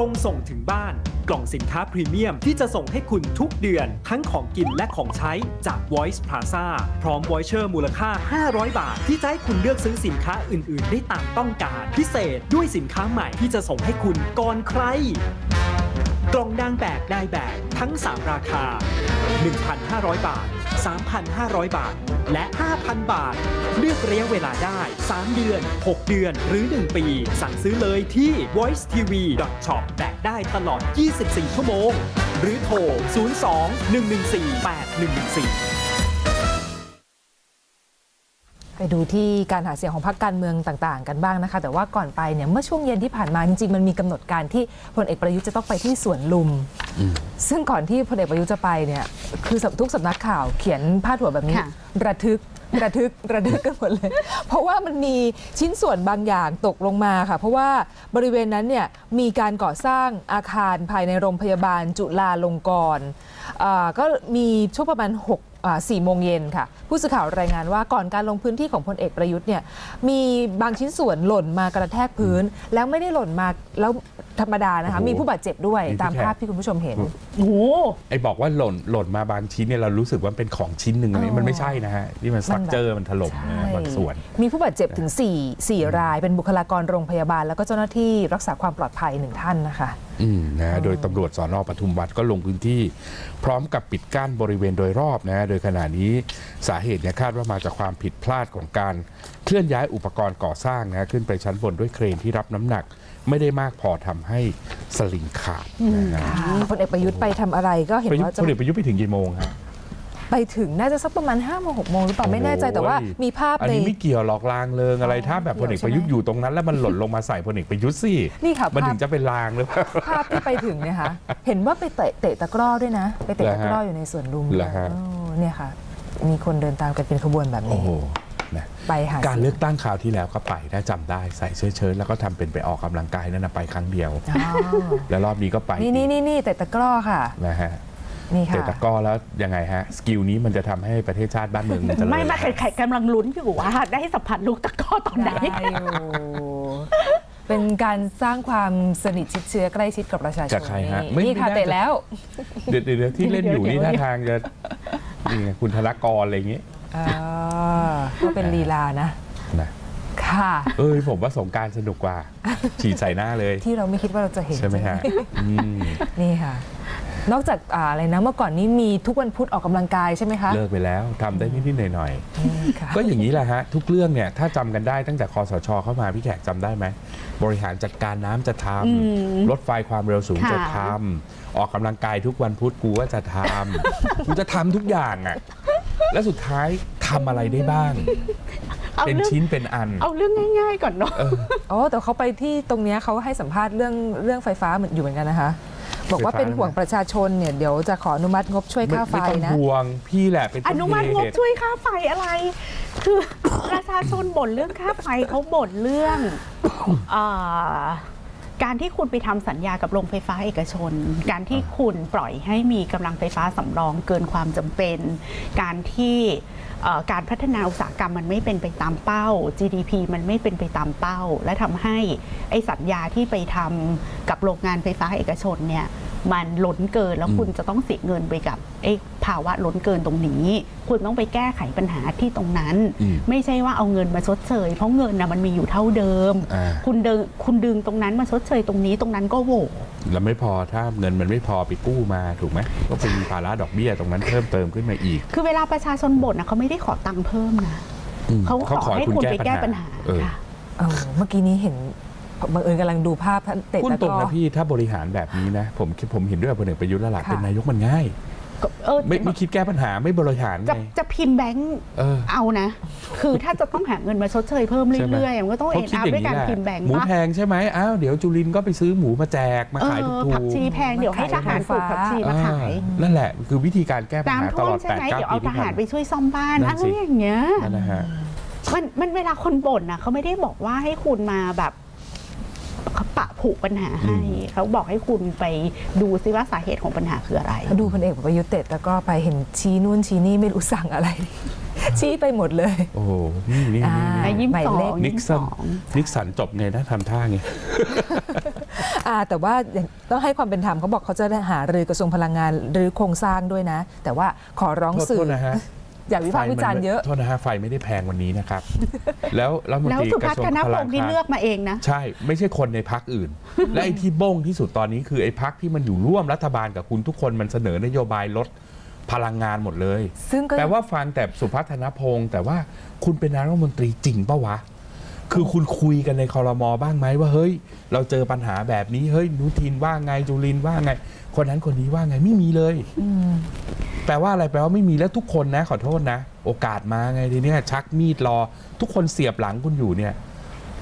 รงส่งถึงบ้าน กล่องสินค้าพรีเมียมที่จะส่งให้คุณทุกเดือน ทั้งของกินและของใช้จาก Voice Plaza พร้อมวอยเชอร์มูลค่า 500 บาท ที่จะให้คุณเลือกซื้อสินค้าอื่น ๆ ได้ตามต้องการ พิเศษด้วยสินค้าใหม่ที่จะส่งให้คุณก่อนใคร กล่องดังแบกได้แบกทั้ง 3 ราคา 1,500 บาท 3,500 บาท และ 5,000 บาท เลือกระยะเวลาได้ 3 เดือน 6 เดือนหรือ 1 ปี สั่งซื้อเลยที่ voice tv shop แบกได้ตลอด 24 ชั่วโมง หรือโทร 02 114 8114 ไปดูที่การหาเสียงของพรรคการเมืองต่างๆ กันบ้างนะคะ แต่ว่าก่อนไปเนี่ยเมื่อช่วงเย็นที่ผ่านมาจริงๆมันมีกำหนดการที่พลเอกประยุทธ์จะต้องไปที่สวนลุม ซึ่งก่อนที่พลเอกประยุทธ์จะไปเนี่ยคือทุกสำนักข่าวเขียนพาดหัวแบบนี้ค่ะระทึกระทึกระทึกกันหมดเลย เพราะว่ามันมีชิ้นส่วนบางอย่างตกลงมาค่ะ เพราะว่าบริเวณนั้นเนี่ยมีการก่อสร้างอาคารภายในโรงพยาบาลจุฬาลงกรณ์อ่าก็มีช่วงประมาณ6อ่า 4โมงเย็นค่ะ ผู้สื่อข่าวรายงานว่าก่อนการลงพื้นที่ของพลเอกประยุทธ์เนี่ยมีบางชิ้นส่วนหล่นมากระแทกพื้น แล้วไม่ได้หล่นมาแล้วธรรมดานะคะโอ้โหมีผู้บาดเจ็บด้วยมีพี่ตามแขกภาพที่คุณผู้ชมเห็นโอ้โหไอ้บอกว่าหล่นหล่นมาบางชิ้นเนี่ยเรารู้สึกว่าเป็นของชิ้นหนึ่งอันนี้อ๋อมันไม่ใช่นะฮะนี่มันสตรัคเจอร์มันถล่มนะฮะบางส่วน มีผู้บาดเจ็บถึง 4 4 ราย เป็นบุคลากรโรงพยาบาล แล้วก็เจ้าหน้าที่รักษาความปลอดภัยหนึ่งท่านนะคะอืม นะฮะโดยตำรวจสอนอปทุมวันก็ลงพื้นที่ พร้อมกับปิดกั้นบริเวณโดยรอบนะฮะโดยขณะนี้สาเหตุเนี่ยคาดว่ามาจากความผิดพลาดของการเคลื่อนย้ายอุปกรณ์ก่อสร้างนะฮะขึ้นไปชั้นบนด้วยเครนที่รับน้ำหนัก ไม่ได้มากพอทำให้สลิงขาดนะฮะพลเอกประยุทธ์ไปทำอะไรก็เห็นประยุทว่าธ์จะ พลเอกประยุทธ์ไปถึงกี่โมงฮะ ไปถึงน่าจะสักประมาณ5้าโมงหกโมงหรือเปล่าไม่แน่ใจแต่ว่าโอ้ยมีภาพอันในนี้ไม่เกี่ยวหรอกลางเริงอะไรถ้าแบบพลเอกประยุทธ์อยู่ตรงนั้น แล้วมันหล่นลงมาใส่พลเอกประยุทธ์สินี่ค่ะมันภาถึพงจะเป็นลางหรือเปล่าภาพที่ไปถึงเนี่ยค่ะเห็นว่าไปเตะเตะตะกร้อด้วยนะ ไปเตะเหรอตะฮะกร้ออยู่ในสวนลุมเหรอฮะโอ้เนี่ยค่ะ มีคนเดินตามกันเป็นขบวนแบบโอ้นี้โหนะไปหาการสียงเลือกตั้งคราวที่แล้วก็ไปถ้าจำได้ใส่เสื้อเชิ้ตแล้วก็ทำเป็นไปออกกำลังกายนั่นนะไปครั้งเดียวอ๋อแล้วรอบนี้ก็ไป นี่นี่นี่นี่เตะตะกร้อค่ะนะฮะ นี่เตะค่ะตะกร้อแล้วยังไงฮะ สกิลนี้มันจะทำให้ประเทศชาติบ้านเมืองมันจะไม่ไม่ใครใครกำลังลุ้นอยู่ว่า ได้สัมผัสลูกตะกร้อตอนไหน ได้อยู่เป็นการสร้างความสนิทชิดเชื้อใกล้ชิดกับประชาชนกับใครฮะนี่นี่ค่ะไม่เตะแล้ว เดี๋ยวเดี๋ยวเดี๋ยวที่เล่นอยู่เดี๋นี่ยวท่าเดี๋ยวทางจะนี่ไงคุณธนกรอะไรอย่างเงี้ยอ่าก็เป็นลีลานะ นะค่ะ เอ้ยผมว่าสงกรารสนุกกว่า ฉีดใส่หน้าเลย ที่เราไม่คิดว่าเราจะเห็นใช่ไหมฮะอืม นี่ค่ะ นอกจากอ่าอะไรนะเมื่อก่อนนี้มีทุกวันพุธออกกำลังกายใช่ไหมคะ เลิกไปแล้วทำได้นิดๆหน่อยๆนี่ค่ะก็อย่างนี้แหละฮะ ทุกเรื่องเนี่ยถ้าจำกันได้ตั้งแต่คอสชเข้ามาพี่แขกจำได้ไหม บริหารจัดการน้ำจะทอืมำรถไฟความเร็วสูงค่ะจะทำออกกำลังกายทุกวันพุธกูว่าจะทำ กูจะทำทุกอย่างอะและสุดท้ายทำอะไรได้บ้าง เอาเป็นเรื่องชิ้นเป็นอัน เอาเรื่องง่าย ๆ ก่อนเนาะ โอ้แต่เขาไปที่ตรงเนี้ยเขาให้สัมภาษณ์เรื่องเรื่องไฟฟ้าเหมือนอยู่เหมือนกันนะคะ บอกว่าไฟฟ้าเป็นห่วงประชาชนเนี่ยเดี๋ยวจะขออนุมัติงบช่วยไม่ค่าไฟไม่ต้องนะห่วงพี่แหละเป็นอต้นนุมัติงบเหตุช่วยค่าไฟอะไร คือประชาชนบ่นเรื่องค่าไฟเขาบ่นเรื่องเออ การที่คุณไปทำสัญญากับโรงไฟฟ้าเอกชน การที่คุณปล่อยให้มีกำลังไฟฟ้าสำรองเกินความจำเป็น การที่การพัฒนาอุตสาหกรรมมันไม่เป็นไปตามเป้า GDP มันไม่เป็นไปตามเป้า และทำให้ไอ้สัญญาที่ไปทำกับโรงงานไฟฟ้าเอกชนเนี่ย มันล้นเกินแล้วคุณจะต้องเสียเงินไปกับไอ้ภาวะล้นเกินตรงนี้ คุณต้องไปแก้ไขปัญหาที่ตรงนั้นอืมไม่ใช่ว่าเอาเงินมาชดเชย เพราะเงินนะมันมีอยู่เท่าเดิมอ่าคุณเดินคุณดึงตรงนั้นมาชดเชยตรงนี้ตรงนั้นก็โหวแล้วไม่พอถ้าเงินมันไม่พอไปกู้มาถูกไหมก็เป็นภาระดอกเบี้ยตรงนั้นเพิ่มเติมขึ้นมาอีก คือเวลาประชาชนบ่นนะเขาไม่ได้ขอตังค์เพิ่มนะอืมเขาขอให้คุณไปแก้ปัญหาเออค่ะเออเมื่อกี้นี้เห็น บังเอิญกำลังดูภาพท่านเตะพูดตะตกรงร้อนะพี่ถ้าบริหารแบบนี้นะผมผมเห็นด้วยกับพลเอกประยุทธ์แล้วล่ะค่ะ เป็นนายกมันง่าย ก็เออไม่ไม่คิดแก้ปัญหาไม่บริหารจะไง จะพิมพ์แบงค์เออ เอานะ คือถ้าจะต้องหาเงินมาชดเชยเพิ่มใช่ไหมเรื่อยๆมันก็ต้องเขาเอ็นคิดอัพอย่างด้วยนี้การแหละพิมพ์แบงค์หมูปะแพงใช่ไหมอ้าวเดี๋ยวจุลินก็ไปซื้อหมูมาแจกมาเอขายอถูผักกชีแพงเดี๋ยวให้ทหารปลูกผักชีมาขายๆนั่นแหละ คือวิธีการแก้ปัญหาน้ำตท่วลมอดใช่8ปดไหมเก้าเดี๋ยวปีเอาทที่หาผ่ารนไปช่วยซ่อมบ้านนั่อะนไรสิ อย่างเงี้ย นั่นนะฮะ มันมันเวลาคนบ่นนะเขาไม่ได้บอกว่าให้คุณมาแบบ เขาปะผูกปัญหาให้เขาบอกให้คุณไปดูซิว่าสาเหตุของปัญหาคืออะไร ดูพลเอกประยุทธ์เตะตะกร้อไปเห็นชี้นู่นชี้นี่ไม่รู้สั่งอะไร ชี้ไปหมดเลย โอ้โหนี่นี่อ่านี่อะยี่สิบสอหมายเลงขนิกสันนิกสันจบไงนะทำท่าไงอ่าแต่ว่าอย่างต้องให้ความเป็นธรรมเขาบอกเขาจะได้หารือกระทรวงพลังงานหรือโครงสร้างด้วยนะ แต่ว่าขอร้องโทษสื่โทอษนะฮะ อย่าวิพากษ์วิจารณ์เยอะโทษนะฮะไฟไม่ได้แพงวันนี้นะครับ แล้วรัฐมนแล้วตรีสุกพัระฒทรวงนพพลังงศ์นี่งานเลือกมาเองนะ ใช่ ไม่ใช่คนในพักอื่น และไอ้ที่บ้งที่สุดตอนนี้คือไอ้พักที่มันอยู่ร่วมรัฐบาลกับคุณทุกคนมันเสนอนโยบายลดพลังงานหมดเลยซึ่งก็ แปลว่าฟังแต่สุพัฒนพงศ์แต่ว่าคุณเป็นนายรัฐมนตรีจริงปะวะ คือคุณคุยกันในคอรมอบ้างไหมว่าเฮ้ย เราเจอปัญหาแบบนี้เฮ้ยนุทินว่าไงจุลินว่าไง คนนั้นคนนี้ว่าไงไม่มีเลยแปลว่าอะไรแปลว่าไม่มีแล้วทุกคนนะ ขอโทษนะ โอกาสมาไงทีเนี้ยชักมีดรอ ทุกคนเสียบหลังคุณอยู่เนี่ย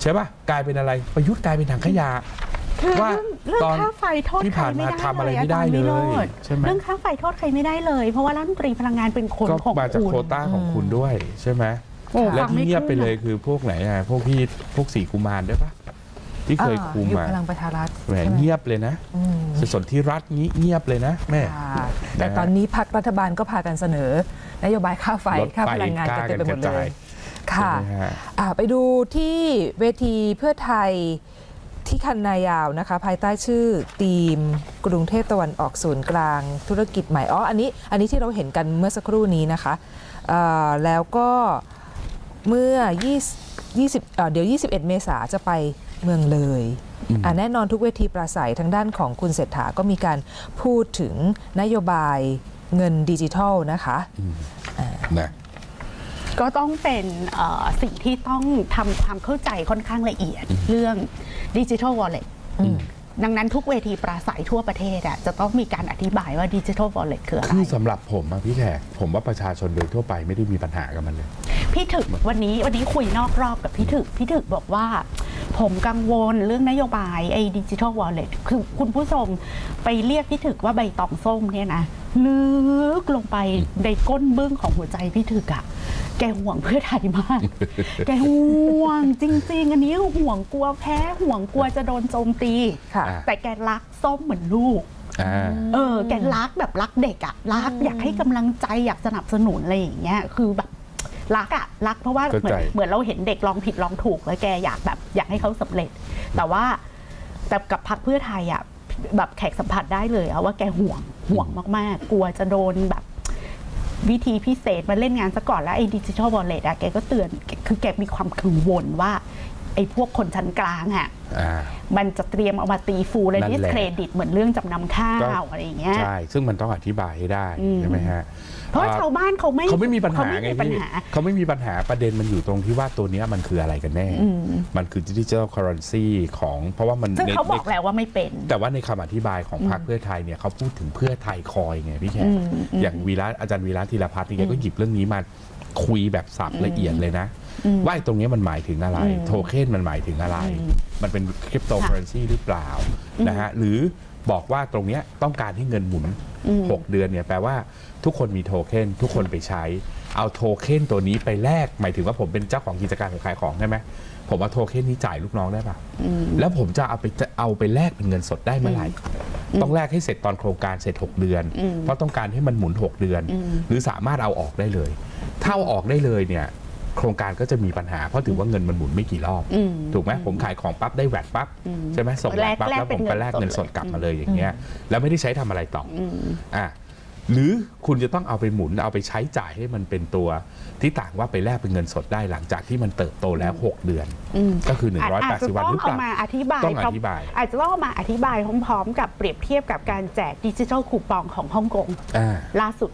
ใช่ปะกลายเป็นอะไรประยุทธ์กลายเป็นถังขยะคือว่าเรื่องตอนค่าไฟโทษที่ใครผ่านไม่มาได้ทำอะไรเลยไม่ได้อาจารย์เลยวิโรจน์ใช่ไหมเรื่องค่าไฟโทษใครไม่ได้เลย เพราะว่ารัฐมนตรีพลังงานเป็นคนก็ของมาจากคุณโควต้าของคุณด้วยใช่ไหม โอ้และฟังที่ไม่เงียบไปขึ้นเลยอะคือพวกไหนอะพวกพี่พวกสีกุมารด้วยปะที่เคยอ่าคุมอยู่มาพลังประชารัฐแหมใช่ไหมเงียบเลยนะอืมสนที่รัฐงี้เงียบเลยนะแม่ ค่ะแต่ตอนนี้พักรัฐบาลก็พากันเสนอ นโยบายค่าไฟลดค่าไฟพลังงานกล้ากันเต็มไปหมดกันกระเลจาย ย ค่ะ ใช่ไหมฮะ อ่าไปดูที่เวทีเพื่อไทยที่คันนายาวนะคะ ภายใต้ชื่อทีม กรุงเทพตะวันออกศูนย์กลาง ธุรกิจใหม่อ๋ออันนี้อันนี้ที่เราเห็นกันเมื่อสักครู่นี้นะคะอ่าแล้วก็ เมื่อ20 20เอ่อเดี๋ยว 21 เมษาจะไปเมืองเลยอืมอ่าแน่นอนทุกเวทีปราศัยทางด้านของคุณเศรษฐาก็มีการพูดถึงนโยบายเงินดิจิทัลนะคะนะก็ต้องเป็นเอ่อสิ่งที่ต้องทำความเข้าใจค่อนข้างละเอียดเรื่องดิจิทัลวอลเล็ตอืมดังนั้นทุกเวทีปราศัยทั่วประเทศอะจะต้องมีการอธิบายว่าดิจิทัลวอลเล็ตคืออะไร คือสำหรับผมอะพี่แขกผมว่าประชาชนโดยทั่วไปไม่ได้มีปัญหากับมันเลย พี่ถึกวันนี้วันนี้คุยนอกรอบกับพี่ถึกพี่ถึกบอกว่า ผมกังวลเรื่องนโยบายไอ้ดิจิทัลวอลเล็ตคือคุณผู้ชมไปเรียกพี่ถึกว่าใบตองส้มเนี่ยนะลึกลงไปในก้นเบื้องของหัวใจพี่ถึกอะแกห่วงเพื่อไทยมาก แกห่วงจริง ๆ อันนี้ห่วงกลัวแพ้ห่วงกลัวจะโดนโจมตีค่ะอะแต่แกรักส้มเหมือนลูกอ่าเออ แกรักแบบรักเด็กอะรักอยากให้กำลังใจอยากสนับสนุนอะไรอย่างเงี้ยคือแบบ รักอะรักเพราะว่าเข้าเหมืใจอนเหมือนเราเห็นเด็กลองผิดลองถูกแล้วแกอยากแบบอยากให้เขาสำเร็จ แต่ว่าแต่กับพรรคเพื่อไทยอะแบบแขกสัมผัสได้เลยอะว่าแกห่วงห่วงมากๆ กลัวจะโดนแบบวิธีพิเศษมาเล่นงานซะก่อนแล้วไอ้ดิจิทัลวอลเล็ตอะแกก็เตือนคือแกมีความกังวลว่า ไอ้พวกคนชั้นกลางอะอ่ามันจะเตรียมเอามาตีฟูและนั่นดิสแหละเครดิตเหมือนเรื่องจำนำข้าก็วอะไรอย่างเงี้ยใช่ซึ่งมันต้องอธิบายให้ได้อืมใช่ไหมฮะเพราะว่าชาวบ้านเขาไม่เขาไม่มีปัญหาเขไม่ไงมีปัญพี่หาเขาไม่มีปัญหาประเด็นมันอยู่ตรงที่ว่าตัวเนี้ยมันคืออะไรกันแน่อืมมันคือดิจิทัลเคอร์เรนซีของเพราะว่ามันซึ่งในเขาบอกในแล้วว่าไม่เป็น แต่ว่าในคำอธิบายของพรรคเพื่อไทยเนี่ยเขาพูดถึงเพื่อไทยคอยไงพี่แขกอืมอืมอย่างวีระอาจารย์วีระธีรพัฒน์นี่แกก็หยิบเรื่องนี้มาคุยแบบสับละเอียดเลยนะอืม ว่าไอ้ตรงเนี้ยมันหมายถึงอะไรอืมโทเค็นมันหมายถึงอะไรอืมมันเป็นคริปโตเคอเรนซีหรือเปล่านะฮะหรือบอกว่าตรงเนี้ยต้องการให้เงินหมุนอืม6เดือนเนี่ยแปลว่าทุกคนมีโทเค็นทุกคนไปใช้ เอาโทเค็นตัวนี้ไปแลกหมายถึงว่าผมเป็นเจ้าของกิจการผมขายของใช่ไหมผมเอาโทเค็นนี้จ่ายลูกน้องได้ปะอืมแล้วผมจะเอาไปจะเอาไปแลกเป็นเงินสดได้เมื่อไหร่ต้องแลกให้เสร็จตอนโครงการเสร็จ 6 เดือนอืมเพราะต้องการให้มันหมุน 6 เดือนอืมหรือสามารถเอาออกได้เลย ถ้าเอาออกได้เลยเนี่ย โครงการก็จะมีปัญหาเพราะถือว่าเงินมันหมุนไม่กี่รอบอืมถูกไหมผมขายของปั๊บได้แวดปั๊บอืมใช่ไหมส่งแวแลดกปั๊บแลกแล้วผมไปแลกเป็นเงิเงินนสสดดกลับมาเลยอย่างเงี้ยแล้วไม่ได้ใช้ทำอะไรต่อออืมอะหรือคุณจะต้องเอาไปหมุนเอาไปใช้จ่ายให้มันเป็นตัวที่ต่างว่าไปแลกเป็นเงินสดได้หลังจากที่มันเติบโตแล้ว 6 เดือนอืมก็คืออาจอาจจะ180 วันต้อหงรือเปเอาล่ามาอธิบายต้องอธิบายอาจจะต้องเอามาอธิบายพร้อมๆ กับเปรียบเทียบกับการแจกดิจิทัลคูปองของฮ่องกงอ่าล่าสุด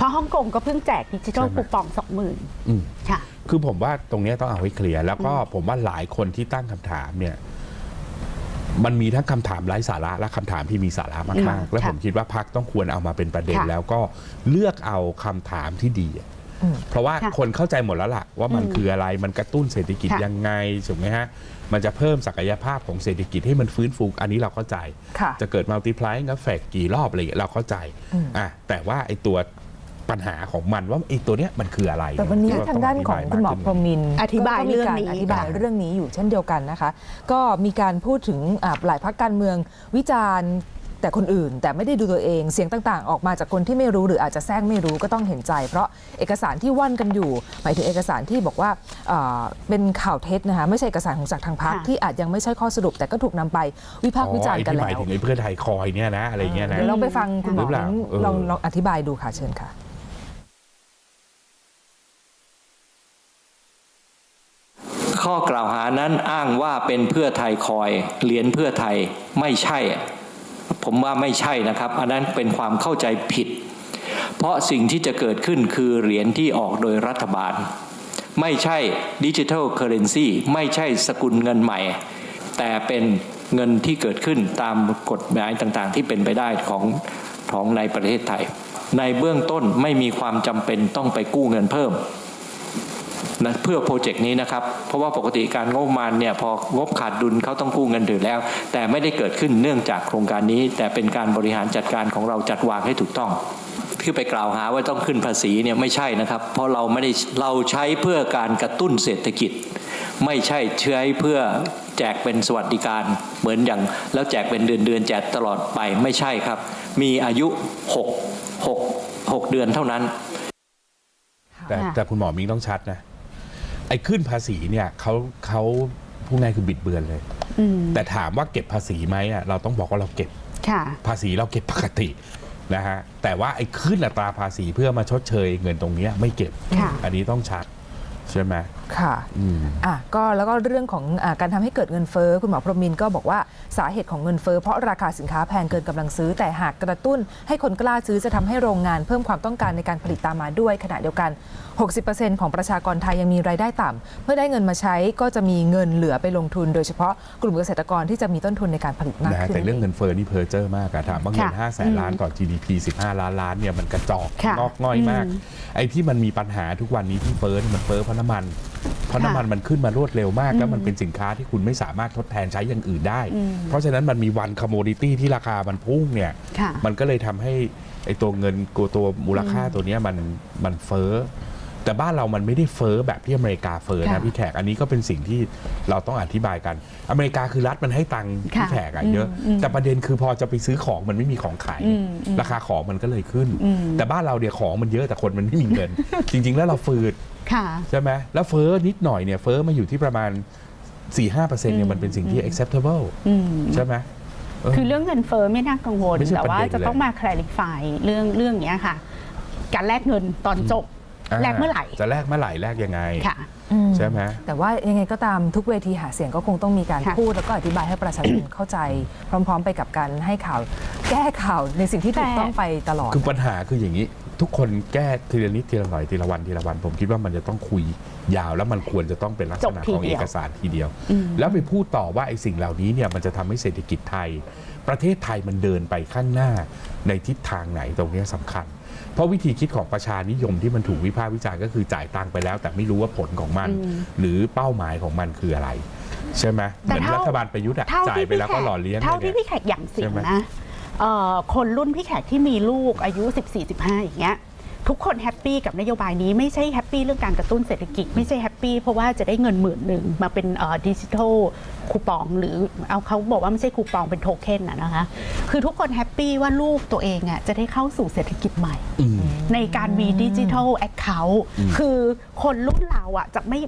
เพราะฮ่องกงก็เพิ่งแจกดิจิทัลใช่ไหมคูปองสองหมื่นอืม ค่ะ คือผมว่าตรงเนี้ยต้องเอาให้เคลียร์แล้วก็ผมว่าหลายคนที่ตั้งคำถามเนี่ย มันมีทั้งคำถามไร้สาระและคำถามที่มีสาระมากค่ะๆและผมคิดว่าพักต้องควรเอามาเป็นประเด็นค่ะแล้วก็เลือกเอาคำถามที่ดีอะอืม เพราะว่าค่ะคนเข้าใจหมดแล้วล่ะว่ามันอืมคืออะไรมันกระตุ้นเศรษฐกิจค่ะ ยังไงถูกไหมฮะ มันจะเพิ่มศักยภาพของเศรษฐกิจให้มันฟื้นฟูอันนี้เราเข้าใจ ค่ะ จะเกิด multiplying effect กี่รอบอะไรอย่างเงี้ยเราเข้าใจอืมอะแต่ว่าไอ้ตัว ปัญหาของมันว่าไอ้ตัวเนี้ยมันคืออะไรแต่วันนี้เรทางด้านของต้คุณหมอธิพรบายหมินทร์อธิบายก็มีกเรื่องนี้อธิบายเรื่องนี้อยู่เช่นเดียวกันนะคะ ก็มีการพูดถึงอ่าหลายพักการเมืองวิจารณ์แต่คนอื่นแต่ไม่ได้ดูตัวเองเสียงต่างๆ ออกมาจากคนที่ไม่รู้หรืออาจจะแทรกไม่รู้ก็ต้องเห็นใจ เพราะเอกสารที่ว่อนกันอยู่ หมายถึงเอกสารที่บอกว่าเอ่อเป็นข่าวเท็จนะคะไม่ใช่เอกสารของจากทางพรรคค่ะที่อาจยังไม่ใช่ข้อสรุป แต่ก็ถูกนำไปวิพากษ์วิจารณ์กันอ๋อแล้ไอ้ที่หมายวถึงไอ้เพื่อไทยคอยเนี่ยนะอะไรเงี้ยนะเดี๋ยวลองไปฟังคุณหมอหรือเปล่าเออลองลองอธิบายดูค่ะเชิญค่ะ ข้อกล่าวหานั้นอ้างว่าเป็นเพื่อไทยคอยเหรียญเพื่อไทยไม่ใช่ ผมว่าไม่ใช่นะครับ อันนั้นเป็นความเข้าใจผิด เพราะสิ่งที่จะเกิดขึ้นคือเหรียญที่ออกโดยรัฐบาล ไม่ใช่ดิจิทัลเคอเรนซีไม่ใช่สกุลเงินใหม่ แต่เป็นเงินที่เกิดขึ้นตามกฎหมายต่างๆ ที่เป็นไปได้ของของในประเทศไทย ในเบื้องต้นไม่มีความจำเป็นต้องไปกู้เงินเพิ่ม นะเพื่อโปรเจกต์นี้นะครับ เพราะว่าปกติการงบประมาณเนี่ยพองบขาดดุลเขาต้องกู้เงินถือแล้ว แต่ไม่ได้เกิดขึ้นเนื่องจากโครงการนี้ แต่เป็นการบริหารจัดการของเราจัดวางให้ถูกต้องที่ไปกล่าวหาว่าต้องขึ้นภาษีเนี่ยไม่ใช่นะครับ เพราะเราไม่ได้เราใช้เพื่อการกระตุ้นเศรษฐกิจ ไม่ใช่ใช้เพื่อแจกเป็นสวัสดิการเหมือนอย่าง แล้วแจกเป็นเดือนเดือนๆแจกตลอดไปไม่ใช่ครับ มีอายุ 6 6 6 เดือนเท่านั้น แต่ค่ะแต่คุณหมอมิงต้องชัดนะ ไอ้ขึ้นภาษีเนี่ยเขาเขาพูดง่ายคือบิดเบือนเลย อืมแต่ถามว่าเก็บภาษีไหมอะเราต้องบอกว่าเราเก็บค่ะ ภาษีเราเก็บปกตินะฮะแต่ว่าไอ้ขึ้นอัตราภาษีเพื่อมาชดเชยเงินตรงเนี้ยไม่เก็บ ค่ะ อันนี้ต้องชัดใช่ไหม ค่ะอืมอะก็แล้วก็เรื่องของอาการทำให้เกิดเงินเฟ้อคุณหมอพรหมินทร์ก็บอกว่าสาเหตุของเงินเฟ้อเพราะราคาสินค้าแพงเกินกำลังซื้อ แต่หากกระตุ้นให้คนกล้าซื้อจะทำให้โรงงานเพิ่มความต้องการในการผลิตตามมาด้วยขณะเดียวกัน 60%ของประชากรไทยยังมีรายได้ต่ำเมื่อได้เงินมาใช้ก็จะมีเงินเหลือไปลงทุน โดยเฉพาะกลุ่มเกษตรกรที่จะมีต้นทุนในการผลิตมากนะฮะขึ้นแต่เรื่องเงินเฟ้อนี่เพอเจอร์มากอะถามว่าเงินค่ะ5แสนล้านต่อ GDP 15 ล้านล้านเนี่ยมันกระจอกค่ะงอกง่อยมากอืมไอ้ที่มันมีปัญหาทุกวันนี้ที่เฟ้อนี่มันเฟ้อเพราะน้ำมันเพราะค่ะน้ำมันมันขึ้นมารวดเร็วมาก แล้วมันเป็นสินค้าที่คุณไม่สามารถทดแทนใช้อย่างอื่นได้อืมเพราะฉะนั้นมันมีวันคอมโมดิตี้ที่ราคามันพุ่งเนี่ยค่ะมันก็เลยทำให้ไอ้ตัวเงินตัวตัวมูลค่าตัวเนี้ยมันมันเฟ้อแต่บ้านเรามันไม่ได้เฟ้อแบบที่อเมริกาเฟ้อค่ะนะพี่แขกอันนี้ก็เป็นสิ่งที่เราต้องอธิบายกัน อเมริกาคือรัฐมันให้ตังค์พี่ค่ะแขกอะเยอะอืมอืมแต่ประเด็นคือพอจะไปซื้อของมันไม่มีของขายอืมอืมราคาของมันก็เลยขึ้นอืมแต่บ้านเราเนี่ยของมันเยอะแต่คนมันไม่มีเงิน จริง ๆ แล้วเราฝืดค่ะ ใช่ไหมแล้วเฟ้อนิดหน่อยเนี่ยเฟ้อมาอยู่ที่ประมาณ 4-5%เนี่ยมันเป็นสิ่งที่ acceptable อืมใช่ไหมเออคือเรื่องเงินเฟ้อไม่น่ากังวลไม่ใช่แต่ว่าประเด็นจะต้องเลยมา clarify เรื่องเรื่องเนี้ยค่ะ การแลกเงินตอนจบแลกเมื่อไหร่ จะแลกเมื่อไหร่แลกยังไงค่ะอืมใช่ไหมแต่ว่ายังไงก็ตามทุกเวทีหาเสียงก็คงต้องมีการค่ะพูด แล้วก็อธิบายให้ประชาชนเข้าใจ พร้อม ๆ ไปกับการให้ข่าว แก้ข่าวในสิ่งที่ถูกต้องไปตลอด คือปัญหาคืออย่างนี้ ทุกคนแก้ทีละนิดทีละหน่อยทีละวันทีละวัน ผมคิดว่ามันจะต้องคุยยาวแล้วมันควรจะต้องเป็นลักษณะจบทีของเดีเอยวกสารทีเดียวอืมแล้วไปพูดต่อว่าไอ้สิ่งเหล่านี้เนี่ยมันจะทำให้เศรษฐกิจไทย ประเทศไทยมันเดินไปข้างหน้าในทิศทางไหนตรงเนี้ยสำคัญ เพราะวิธีคิดของประชานิยมที่มันถูกวิพากษ์วิจารณ์ก็คือจ่ายตังค์ไปแล้ว แต่ไม่รู้ว่าผลของมันอืมหรือเป้าหมายของมันคืออะไร ใช่ไหมเหแต่มือนเท่ารัฐบาลประยุทธ์อะเท่าจ่ายที่ไปพี่แล้วแขก็กหล่อเลี้ยงเท่าเลยที่เนี่ยพี่แขกอย่างสิ่ใช่งไหมนะเอ่อ คนรุ่นพี่แขกที่มีลูกอายุ 14-15 อย่างเงี้ยทุกคนแฮปปี้กับนโยบายนี้ไม่ใช่แฮปปี้เรื่องการกระตุ้นเศรษฐกิจ ไม่ใช่แฮปปี้เพราะว่าจะได้เงินหมื่นหนึ่งมาเป็นดิจิทัลคูปอง หรือเอาเขาบอกว่าไม่ใช่คูปองเป็นโทเค็นอะนะคะ คือทุกคนแฮปปี้ว่าลูกตัวเองอะจะได้เข้าสู่เศรษฐกิจใหม่มในการมีดิจิทัลแอคเคาท์คือคนรุ่นเราอะจะไม่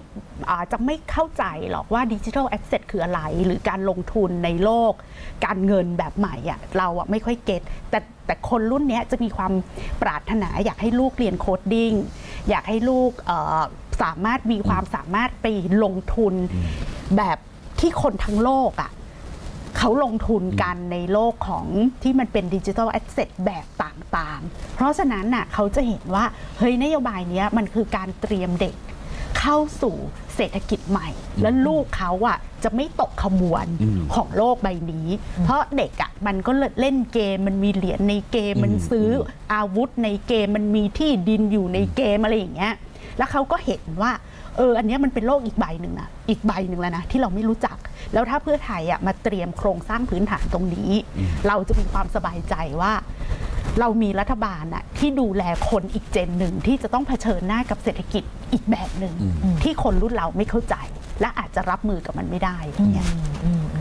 จะไม่เข้าใจหรอกว่าดิจิทัลแอสเซทคืออะไร หรือการลงทุนในโลก การเงินแบบใหม่อะเราอะไม่ค่อยเก็ตแต่แต่คนรุ่นนี้จะมีความปรารถนาอยากให้ลูกเรียนโคดดิ้งอยากให้ลูกสามารถมีความสามารถไปลงทุนแบบที่คนทั้งโลกอะเขาลงทุนกันในโลกของที่มันเป็นดิจิทัลแอสเซทแบบต่างๆ เพราะฉะนั้นน่ะเขาจะเห็นว่าเฮ้ยนโยบายนี้มันคือการเตรียมเด็ก เข้าสู่เศรษฐกิจใหม่ แล้วลูกเขาอะจะไม่ตกขบวนอืมของโลกใบนี้ เพราะเด็กอะมันก็เล่นเกมมันมีเหรียญในเกมมันซื้อออาวุธในเกมมันมีที่ดินอยู่ในเกมอะไรอย่างเงี้ยแล้วเขาก็เห็นว่าเอออันเนี้ยมันเป็นโลกอีกใบหนึ่งนะอีกใบหนึ่งแล้วนะที่เราไม่รู้จัก แล้วถ้าเพื่อไทยอะมาเตรียมโครงสร้างพื้นฐานตรงนี้ เราจะมีความสบายใจว่า เรามีรัฐบาลอะที่ดูแลคนอีกเจนหนึ่งที่จะต้องเผชิญหน้ากับเศรษฐกิจอีกแบบหนึ่งที่คนรุ่นเราไม่เข้าใจ และอาจจะรับมือกับมันไม่ได้อย่างเงี้ย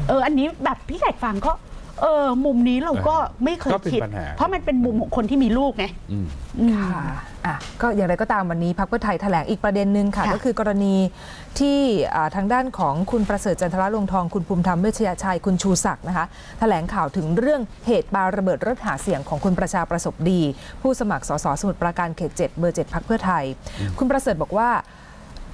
เอออันนี้แบบพี่แขกฟังก็ เอเออ มุมนี้เราก็ไม่เคยก็เป็นคิด ปัญหา เพราะมันเป็นมุมของคนที่มีลูกไงอืม อืม ค่ะอะก็อย่างไรก็ตามวันนี้พักเพื่อไทยแถลงอีกประเด็นหนึ่งค่ะ ค่ะ ก็คือกรณีที่อ่าทางด้านของคุณประเสริฐจันทรลงทองคุณภูมิธรรมเวชยชัยคุณชูศักดิ์นะคะแถลงข่าวถึงเรื่องเหตุปาระเบิดรถหาเสียงของคุณประชาประสบดี ผู้สมัครสสสมุทรปราการเขต 7 เบอร์ 7พักเพื่อไทย คุณประเสริฐบอกว่า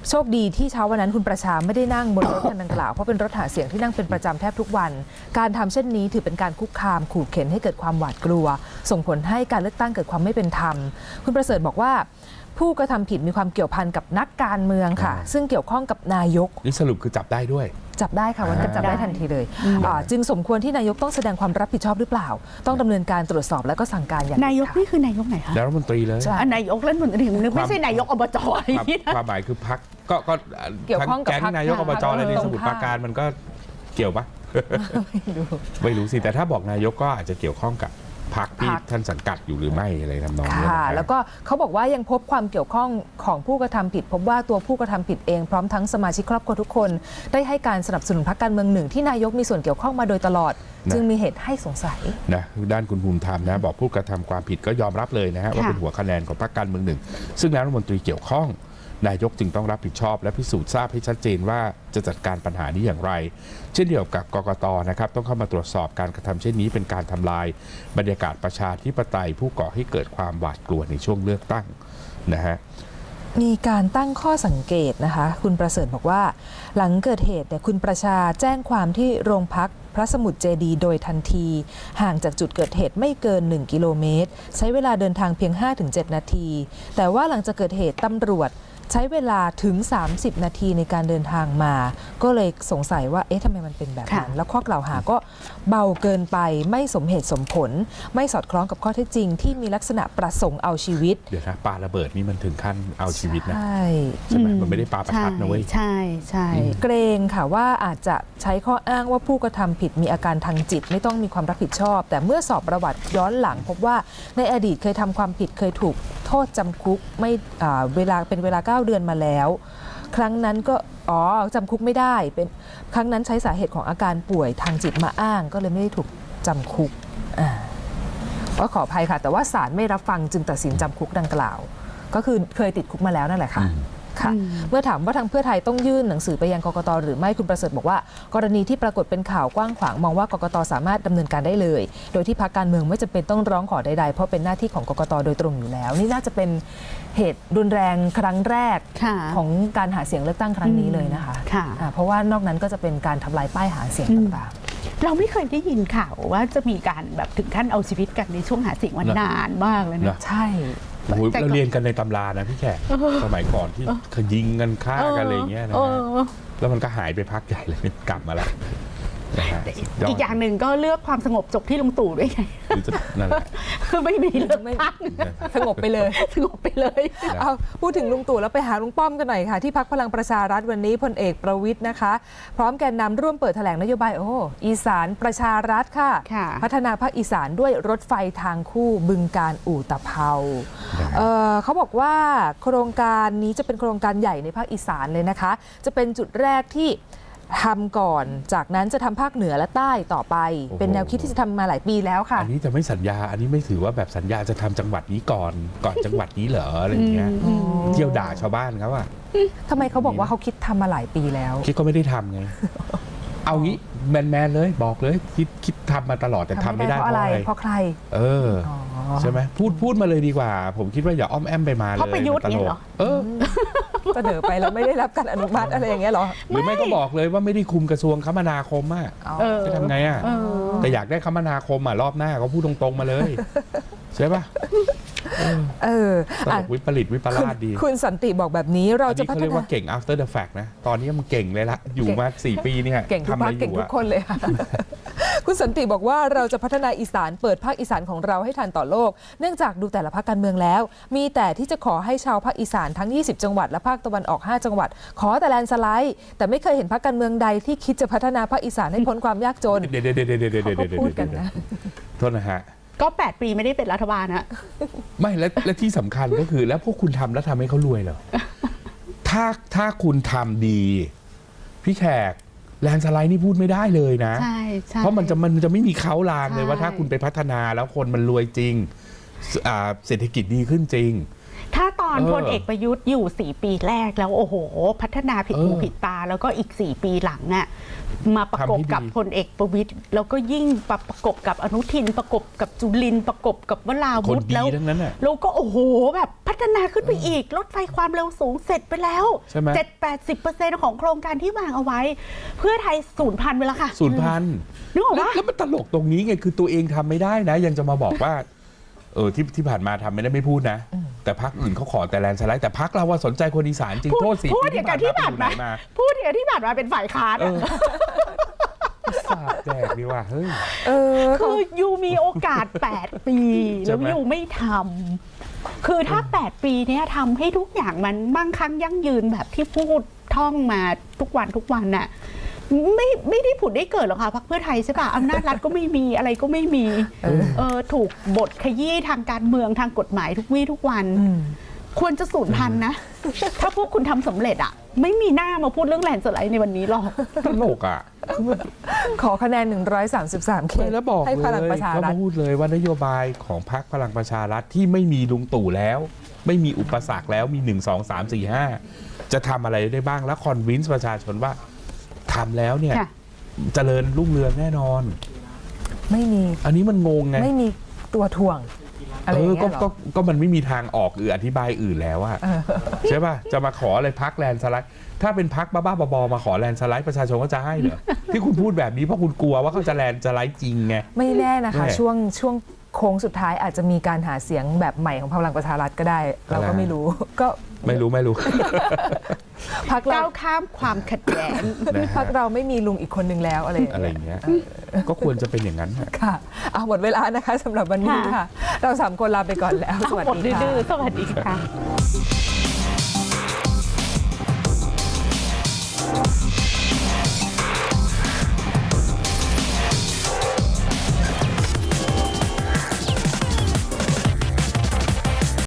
โชคดีที่เช้าวันนั้นคุณประชาไม่ได้นั่งบนรถคันดังกล่าว เพราะเป็นรถหาเสียงที่นั่งเป็นประจำแทบทุกวัน การทำเช่นนี้ถือเป็นการคุกคามขู่เข็นให้เกิดความหวาดกลัว ส่งผลให้การเลือกตั้งเกิดความไม่เป็นธรรม คุณประเสริฐบอกว่า ผู้กระทำผิดมีความเกี่ยวพันกับนักการเมืองค่ะอ่าซึ่งเกี่ยวข้องกับนายก นี่สรุปคือจับได้ด้วย จับได้ค่ะวันนั้นจับได้ทันทีเลยอ่าจึงสมควรที่นายกต้องแสดงความรับผิดชอบหรือเปล่า ต้องดำเนินการตรวจสอบและก็สั่งการอย่างเด็ดนายกขาดนี่คือนายกไหนคะแล้วรัฐมนตรีเลย ใช่อันนายกเล่นเหมือนถึงนึกความไม่ใช่นายกอบจอะไรความนี่นะ ความหมายคือพักก็ก็เกี่ยวข้องกับแก๊งพรรคนายกอบจอะไรในตรงสมุทรข้ามปราการมันก็เกี่ยวปะไม่รู้สิ แต่ถ้าบอกนายกก็อาจจะเกี่ยวข้องกับ พักที่พรรคท่านสังกัดอยู่หรือไม่อะไรทำนองนี้ค่ะนะแล้วก็เขาบอกว่ายังพบความเกี่ยวข้องของผู้กระทำผิด พบว่าตัวผู้กระทำผิดเองพร้อมทั้งสมาชิกครอบครัวทุกคน ได้ให้การสนับสนุนพรรคการเมืองหนึ่งที่นายกมีส่วนเกี่ยวข้องมาโดยตลอดจึงมีเหตุให้สงสัย นะด้านคุณภูมิธรรมนะ บอกผู้กระทำความผิดก็ยอมรับเลยนะฮะว่าเป็นหัวคะแนนของพรรคการเมืองหนึ่ง ซึ่งนายรัฐมนตรีเกี่ยวข้อง นายกจึงต้องรับผิดชอบและพิสูจน์ทราบให้ชัดเจนว่าจะจัดการปัญหานี้อย่างไร เช่นเดียวกับกกตนะครับต้องเข้ามาตรวจสอบการกระทำเช่นนี้เป็นการทำลาย บรรยากาศประชาธิปไตยผู้ก่อให้เกิดความหวาดกลัวในช่วงเลือกตั้งนะฮะมีการตั้งข้อสังเกตนะคะ คุณประเสริฐบอกว่า หลังเกิดเหตุเนี่ยคุณประชาแจ้งความที่โรงพักพระสมุทรเจดีโดยทันที ห่างจากจุดเกิดเหตุไม่เกิน 1 กิโลเมตร ใช้เวลาเดินทางเพียง 5-7 นาที แต่ว่าหลังจากเกิดเหตุตำรวจ ใช้เวลาถึง 30 นาทีในการเดินทางมา ก็เลยสงสัยว่าเอ๊ะทำไมมันเป็นแบบนั้นค่ะแล้วข้อกล่าวหาก็เบาเกินไปไม่สมเหตุสมผล ไม่สอดคล้องกับข้อเท็จจริง ที่มีลักษณะประสงค์เอาชีวิต เดี๋ยวนะปาระเบิดนี่มันถึงขั้นเอาชีวิตนะใช่ใช่ไหมมันไม่ได้ปาประทัดนะเว้ย ใช่ใช่เกรงค่ะว่าอาจจะใช้ข้ออ้างว่าผู้กระทำผิดมีอาการทางจิต ไม่ต้องมีความรับผิดชอบ แต่เมื่อสอบประวัติย้อนหลัง พบว่าในอดีตเคยทำความผิดเคยถูกโทษจำคุกไม่อ่าเวลาเป็นเวลา9 เดือนมาแล้ว ครั้งนั้นก็อ๋อจำคุกไม่ได้เป็นครั้งนั้นใช้สาเหตุของอาการป่วยทางจิตมาอ้าง ก็เลยไม่ได้ถูกจำคุกอ่าก็ขออภัยค่ะ แต่ว่าศาลไม่รับฟังจึงตัดสินจำคุกดังกล่าว ก็คือเคยติดคุกมาแล้วนั่นแหละค่ะค่ะเมื่อถามว่าทางเพื่อไทยต้องยื่นหนังสือไปยังกกตหรือไม่คุณประเสริฐบอกว่า กรณีที่ปรากฏเป็นข่าวกว้างขวางมองว่ากกตสามารถดำเนินการได้เลย โดยที่พรรคการเมืองไม่จำเป็นต้องร้องขอใดๆ เพราะเป็นหน้าที่ของกกตโดยตรงอยู่แล้ว นี่น่าจะเป็น เหตุรุนแรงครั้งแรกค่ะของการหาเสียงเลือกตั้งครั้งนี้เลยนะคะค่ะอ่าเพราะว่านอกนั้นก็จะเป็นการทำลายป้ายหาเสียงต่างเราไม่เคยได้ยินข่าวว่าจะมีการแบบถึงขั้นเอาชีวิตกันในช่วงหาเสียงวันนะนานมากเลยนะนะๆใช่โอ้โหแต่ก็เราเรียนกันในตำรานะพี่แขกสมัยก่อนที่ขยิงกันฆ่ากันอะไรอย่างเงี้ยนะเอฮะอแล้วมันก็หายไปพักใหญ่เลยกลับมาแล้ว นะฮะดอีกอย่างหนึ่งก็เลือกความสงบจบที่ลุงตู่ด้วยไงคือจะนั่นแหละ คือไม่มีเลือกไม่ตั้งสงบไปเลย สงบไปเลยนะเอาพูดถึงลุงตู่แล้วไปหาลุงป้อมกันหน่อยค่ะ ที่พักพลังประชารัฐวันนี้พลเอกประวิทย์นะคะ พร้อมแกนนำร่วมเปิดแถลงนโยบายโอ้อีสานประชารัฐค่ะค่ะ พัฒนาภาคอีสานด้วยรถไฟทางคู่บึงการอู่ตะเภานะฮะเอ่อเขาบอกว่าโครงการนี้จะเป็นโครงการใหญ่ในภาคอีสานเลยนะคะ จะเป็นจุดแรกที่ ทำก่อน จากนั้นจะทำภาคเหนือและใต้ต่อไป โอ้โห เป็นแนวคิดที่จะทำมาหลายปีแล้วค่ะ อันนี้จะไม่สัญญา อันนี้ไม่ถือว่าแบบสัญญาจะทำจังหวัดนี้ก่อน ก่อนจังหวัดนี้เหรออะไรอย่างเงี้ยเที่ยวด่าชาวบ้านเขาอะทำไมเขาบอกว่าเขาคิดทำมาหลายปีแล้ว คิดก็ไม่ได้ทำไง เอางี้แมนๆเลยบอกเลย คิดคิดทำมาตลอดแต่ทำไม่ได้เพเพราะราะอะไรอะไร เพราะใคร เอออใช่ไหมพูดพูดมาเลยดีกว่า ผมคิดว่าอย่าอ้อมแอมไปมาเลยเพราะประยุทธ์มันตลเนี่ยกเหรอเออ เสนอไปแล้วไม่ได้รับการอนุมัติอะไรอย่างเงี้ยเหรอ หรือไม่ก็บอกเลยว่าไม่ได้คุมกระทรวงคมนาคมอะเออ จะทำไงอะเออ แต่อยากได้คมนาคมอะรอบหน้าเขาพูดตรงๆมาเลย ใช่ปะ เออตลอะกวิปริตวิปคุณลาสดี คุณสันติบอกแบบนี้เราอันจะนี้พัเขาฒเรียกนาว่าเก่ง after the fact นะ ตอนนี้มันเก่งเลยละอยู่มา 4 ปีเนี่ยเก่งทุกทำอะภาไรคอเก่งยู่ทุอะกคนเลยค่ะคุณสันติบอกว่าเราจะพัฒนาอีสานเปิดภาคอีสานของเราให้ทันต่อโลก เนื่องจากดูแต่ละภาคการเมืองแล้ว มีแต่ที่จะขอให้ชาวภาคอีสานทั้ง 20 จังหวัดและภาคตะวันออก 5 จังหวัด ขอแต่แลนด์สไลด์ แต่ไม่เคยเห็นภาคการเมืองใดที่คิดจะพัฒนาภาคอีสานให้พ้นความยากจนเดี๋ยวเดี๋ยวเดี๋ยวเดี๋ยวเดี๋ยวเขาเดี๋ยวก็เดี๋ยวพูดกันนะโทษนะฮะ ก็ 8 ปีไม่ได้เป็นรัฐบาลนะไม่และและที่สำคัญก็คือ แล้วพวกคุณทำแล้วทำให้เขารวยเหรอ ถ้าถ้าคุณทำดี พี่แขกแลนด์สไลด์นี่พูดไม่ได้เลยนะ ใช่ใช่ เพราะมันจะมันจะไม่มีเขาลางเลยใช่ว่าถ้าคุณไปพัฒนาแล้วคนมันรวยจริงอ่าเศรษฐกิจดีขึ้นจริงถ้าต อนเออพลเอกประยุทธ์อยู่ 4 ปีแรกแล้วโอ้โห พัฒนาผิดหูเออผิดตา แล้วก็อีก 4 ปีหลังน่ะมาประกบทำให้ดีกับพลเอกประวิตยแล้วก็ยิ่งประประกบกับอนุทินประกบกับจุลินทร์ประกบกับวราควุนธดีแล้วทั้งนั้นอะแล้วก็โอ้โหแบบพัฒนาขึ้นไปอีกรถไฟความเร็วสูงเสร็จไปแล้วใช่ไหมเจ็ดแปดสิบเปอร์เซ็นต์ของโครงการที่วางเอาไว้ เพื่อไทยศูนย์พันไปแล้วค่ะศูนย์พันนึกออกแล้วปะแล้วมันตลกตรงนี้ไงคือตัวเองทำไม่ได้นะ ยังจะมาบอกว่า เออที่ที่ผ่านมาทำไม่ได้ไม่พูดนะ แต่พักอื่นเขาขอแต่แลนด์สไลด์แต่พักเราว่าสนใจคนอีสานจริงพูดโทษสิพูดอย่างกับที่ผ่านมามาพูดอย่างกับที่ผ่านมาเป็นฝ่ายค้านเออะอสาดแดกดีว่าเฮ้ยเออคือยูมีโอกาส 8 ปีใช่แล้วไหมยูไม่ทำคือถ้า 8 ปีเนี้ยทำให้ทุกอย่างมันมั่งคั่งยั่งยืนแบบที่พูดท่องมาทุกวันทุกวันน่ะ ไม่ไม่ได้ผุดได้เกิดหรอกค่ะพรรคเพื่อไทยใช่ป่ะอำนาจรัฐก็ไม่มีอะไรก็ไม่มีเออเออถูกบทขยี้ทางการเมืองทางกฎหมายทุกวี่ทุกวันอืมควรจะสูญพันธุ์นะ ถ้าพวกคุณทำสำเร็จอะ ไม่มีหน้ามาพูดเรื่องแลนด์สไลด์ในวันนี้หรอก ตลกอะขอคะแนน 133เขตแล้วบอกให้เลยพลังประชาเขารัฐมาพูดเลยว่านโยบายของพรรคพลังประชารัฐที่ไม่มีลุงตู่แล้ว ไม่มีอุปสรรคแล้วมี 1 2 3 4 5 จะทำอะไรได้บ้างแล้วคอนวินส์ประชาชนว่า ทำแล้วเนี่ยค่ะเจริญรุ่งเรืองแน่นอน ไม่มีอันนี้มันงงไงไม่มีตัวถ่วงอะไรเออย่างอเงี้ก็ยเหรอก็ก็มันไม่มีทางออกหรืออธิบายอื่นแล้วอะใช่ป่ะจะมาขออะไรพักแลนด์สไลด์ถ้าเป็นพักบ้าๆบอๆมาขอแลนด์สไลด์ประชาชนก็จะให้เหรอ ที่คุณพูดแบบนี้เพราะคุณกลัวว่าเขาจะแลนด์สไลด์จริงไง ไม่แน่นะคะ แน่ช่วงช่วงโค้งสุดท้ายอาจจะมีการหาเสียงแบบใหม่ของพลังประชารัฐก็ได้ เราก็อะไร ไม่รู้ ก็ ไม่รู้ไม่รู้ พักเราก้าวข้ามความขัดแย้งนะพัฮะกเราไม่มีลุงอีกคนนึงแล้วอะไรอย่างอะไรเงี้ยอย่างเงี้ย ก็ควรจะเป็นอย่างนั้นฮะค่ะเอาหมดเวลานะคะสำหรับวันนี้ค่ะค่ะ เราสามคนลาไปก่อนแล้ว สวัสหมดดีค่ะ ดื้อๆสวัสดีค่ะ